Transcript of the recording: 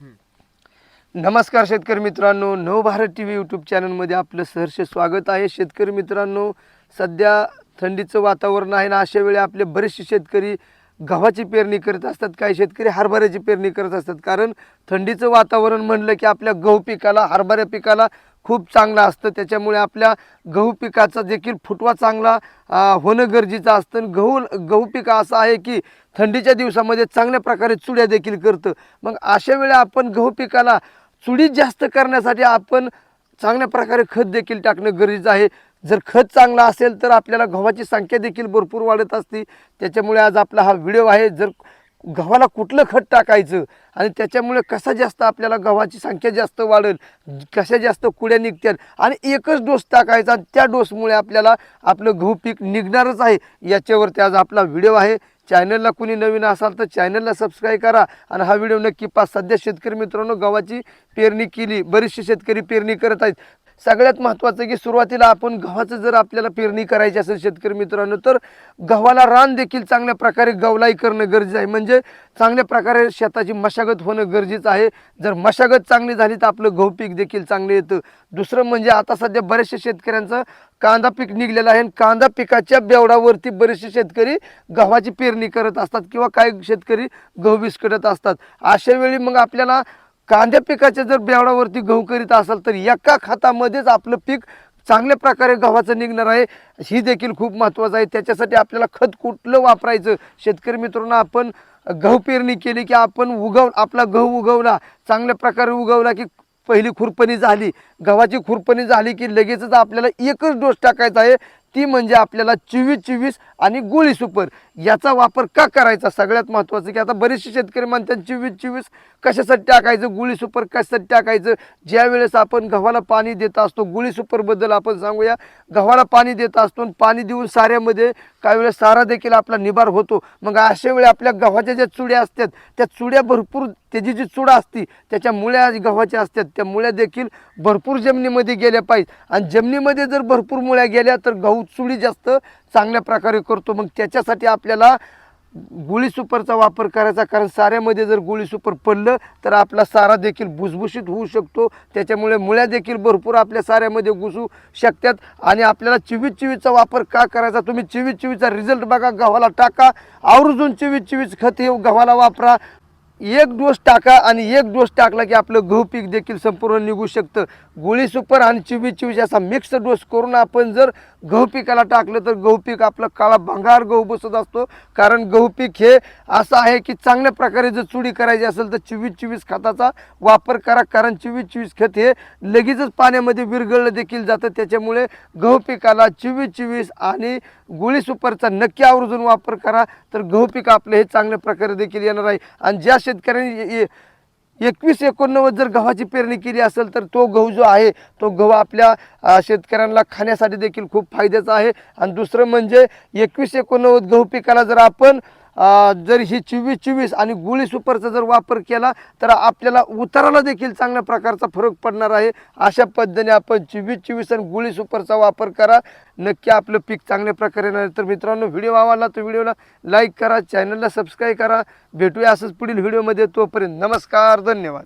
नमस्कार शेतकरी मित्रांनो नवभारत टी व्ही यूट्यूब चॅनलमध्ये आपलं सहर्ष स्वागत आहे. शेतकरी मित्रांनो सध्या थंडीचं वातावरण आहे ना अशा वेळी आपले बरेचसे शेतकरी गव्हाची पेरणी करत असतात. काही शेतकरी हरभऱ्याची पेरणी करत असतात. कारण थंडीचं वातावरण म्हणलं की आपल्या गहू पिकाला हरभऱ्या पिकाला खूप चांगलं असतं. त्याच्यामुळे आपल्या गहू पिकाचा देखील फुटवा चांगला होणं गरजेचं असतं. आणि गहू गहू पिका असं आहे की थंडीच्या दिवसामध्ये चांगल्या प्रकारे चुड्या देखील करतं. मग अशा वेळी आपण गहू पिकाला चुडीत जास्त करण्यासाठी आपण चांगल्या प्रकारे खत देखील टाकणं गरजेचं आहे. जर खत चांगलं असेल तर आपल्याला गव्हाची संख्या देखील भरपूर वाढत असते. त्याच्यामुळे आज आपला हा व्हिडिओ आहे. जर गव्हाला कुठलं खत टाकायचं? आणि त्याच्यामुळे कसा जास्त आपल्याला गव्हाची संख्या जास्त वाढेल? कशा जास्त कुड्या निघतील? आणि एकच डोस टाकायचा आणि त्या डोसमुळे आपल्याला आपलं गहू पीक निघणारच आहे. याच्यावरती आज आपला व्हिडिओ आहे. चॅनलला कुणी नवीन असाल तर चॅनलला सबस्क्राईब करा. आणि हा व्हिडिओ नक्की पाच सध्या शेतकरी मित्रांनो गव्हाची पेरणी केली. बरेचसे शेतकरी पेरणी करत आहेत. सगळ्यात महत्त्वाचं की सुरुवातीला आपण गव्हाचं जर आपल्याला पेरणी करायची असेल शेतकरी मित्रांनो तर गव्हाला रान देखील चांगल्या प्रकारे गवलाई करणं गरजेचं आहे. म्हणजे चांगल्या प्रकारे शेताची मशागत होणं गरजेचं आहे. जर मशागत चांगली झाली तर आपलं गहू पीक देखील चांगलं येतं. दुसरं म्हणजे आता सध्या बऱ्याचशा शेतकऱ्यांचं कांदा पीक निघलेलं आहे आणि कांदा पिकाच्या बेवडावरती बरेचसे शेतकरी गव्हाची पेरणी करत असतात किंवा काही शेतकरी गहू विस्कटत असतात. अशा वेळी मग आपल्याला कांद्या पिकाच्या जर बेवडावरती गहू करीत असाल तर एका खतामध्येच आपलं पीक चांगल्या प्रकारे गव्हाचं निघणार आहे. ही देखील खूप महत्त्वाचं आहे. त्याच्यासाठी आपल्याला खत कुठलं वापरायचं? शेतकरी मित्रांनो आपण गहू पेरणी केली की आपण उगव आपला गहू उगवला चांगल्या प्रकारे उगवला की पहिली खुरपणी झाली. गव्हाची खुरपणी झाली की लगेचच आपल्याला एकच डोस टाकायचा आहे. ती म्हणजे आपल्याला चोवीस चोवीस आणि गोळी सुपर. याचा वापर का करायचा? सगळ्यात महत्त्वाचं की आता बरेचसे शेतकरी म्हणतात चोवीस चोवीस कशासाठी टाकायचं? गुळी सुपर कशासाठी टाकायचं? ज्या वेळेस आपण गव्हाला पाणी देत असतो गुळी सुपरबद्दल आपण सांगूया. गव्हाला पाणी देत असतो आणि पाणी देऊन साऱ्यामध्ये काही वेळेस सारा देखील आपला निभार होतो. मग अशा वेळी आपल्या गव्हाच्या ज्या चुड्या असतात त्या चुड्या भरपूर त्याची जी चुडा असती त्याच्या मुळ्या गव्हाच्या असतात त्या मुळ्या देखील भरपूर भरपूर जमिनीमध्ये गेल्या पाहिजे. आणि जमिनीमध्ये जर भरपूर मुळ्या गेल्या तर गहू चुळी जास्त चांगल्या प्रकारे करतो. मग त्याच्यासाठी आपल्याला गुळी सुपरचा वापर करायचा. कारण साऱ्यामध्ये जर गुळी सुपर पडलं तर आपला सारा देखील भुसभुशीत होऊ शकतो. त्याच्यामुळे मुळ्या देखील भरपूर आपल्या साऱ्यामध्ये घुसू शकतात. आणि आपल्याला चिवीत चिवीचा वापर का करायचा? तुम्ही चिवीत चिवीचा रिझल्ट बघा. गव्हाला टाका. आवर्जून चिवीत चिवीस खत हे गव्हाला वापरा. एक डोस टाका आणि एक डोस टाकला की आपलं गहू पीक देखील संपूर्ण निघू शकतं. गोळी सुपर आणि चिवी चिवीस असा मिक्स डोस करून आपण जर गहू पिकाला टाकलं तर गहू पीक आपलं काळा भंगार गहू बसत असतो. कारण गहू पीक हे असं आहे की चांगल्या प्रकारे जर चुडी करायची असेल तर चिवीस चिवीस खताचा वापर करा. कारण चिवीस चिवीस खत हे लगेचच पाण्यामध्ये विरघळलं देखील जातं. त्याच्यामुळे गहू पिकाला चिवीस चिवीस आणि गोळी सुपरचा नक्की आवर्जून वापर करा. तर गहू पीक आपलं हे चांगल्या प्रकारे देखील येणार आहे. आणि ज्या शेतकऱ्यांनी एकवीस एकोणनव्वद जर गव्हाची पेरणी केली असेल तर तो गहू जो आहे तो गहू आपल्या शेतकऱ्यांना खाण्यासाठी देखील खूप फायद्याचा आहे. आणि दुसरं म्हणजे एकवीस एकोणनव्वद गहू पिकाला जर आपण जर ही चोवीस चोवीस आणि गुळी सुपरचा जर वापर केला तर आपल्याला उताराला देखील चांगल्या प्रकारचा फरक पडणार आहे. अशा पद्धतीने आपण चोवीस चोवीस आणि गुळी सुपरचा वापर करा. नक्की आपलं पीक चांगल्या प्रकारे येणार तर मित्रांनो व्हिडिओ आवडला तर व्हिडिओला लाईक करा चॅनलला सबस्क्राईब करा. भेटूया असंच पुढील व्हिडिओमध्ये. तोपर्यंत नमस्कार धन्यवाद.